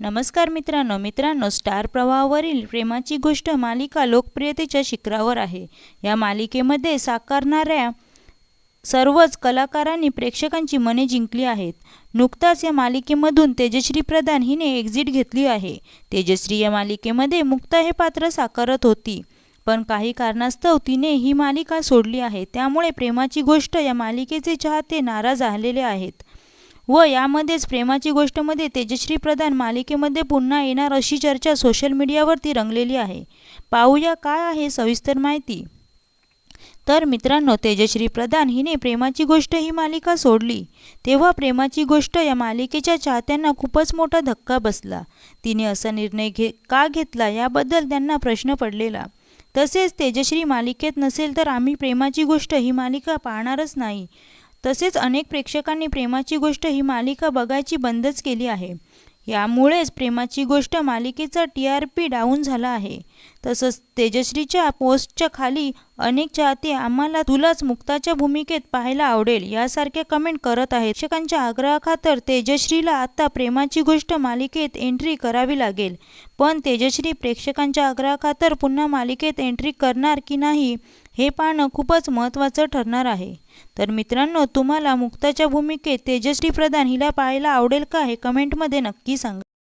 नमस्कार मित्रांनो मित्रांनो स्टार प्रवाहावरील प्रेमाची गोष्ट मालिका लोकप्रियतेच्या शिखरावर आहे. या मालिकेमध्ये साकारणाऱ्या सर्वच कलाकारांनी प्रेक्षकांची मने जिंकली आहेत. नुकताच या मालिकेमधून तेजश्री प्रधान हिने एक्झिट घेतली आहे. तेजश्री या मालिकेमध्ये मुक्ता हे पात्र साकारत होती. पण काही कारणास्तव तिने ही मालिका सोडली आहे. त्यामुळे प्रेमाची गोष्ट या मालिकेचे चाहते नाराज झालेले आहेत. व यामध्येच प्रेमाची गोष्टमध्ये तेजश्री प्रधान मालिकेमध्ये पुन्हा येणार अशी चर्चा सोशल मीडियावरती रंगलेली आहे. पाहूया काय आहे सविस्तर माहिती. तर मित्रांनो तेजश्री प्रधान हिने प्रेमाची गोष्ट ही मालिका सोडली. तेव्हा प्रेमाची गोष्ट या मालिकेच्या चाहत्यांना खूपच मोठा धक्का बसला. तिने असा निर्णय घे का घेतला याबद्दल त्यांना प्रश्न पडलेला. तसेच तेजश्री मालिकेत नसेल तर आम्ही प्रेमाची गोष्ट ही मालिका पाहणारच नाही. तसेच अनेक प्रेक्षकांनी प्रेमाची गोष्ट ही मालिका बघायची बंदच केली आहे. यामुळेच प्रेमाची गोष्ट मालिकेचा टी आर पी डाऊन झाला आहे. तसंच तेजश्रीच्या पोस्टच्या खाली अनेक चाहते आम्हाला तुलाच मुक्ताच्या भूमिकेत पाहायला आवडेल यासारखे कमेंट करत आहेत. प्रेक्षकांच्या आग्रहाखातर तेजश्रीला आता प्रेमाची गोष्ट मालिकेत एंट्री करावी लागेल. पण तेजश्री प्रेक्षकांच्या आग्रहाखातर पुन्हा मालिकेत एंट्री करणार की नाही हे पाहणं खूपच महत्त्वाचं ठरणार आहे. तर मित्रांनो तुम्हाला मुक्ताच्या भूमिकेत तेजश्री प्रधान हिला पाहायला आवडेल का हे कमेंटमध्ये नक्की सांगा.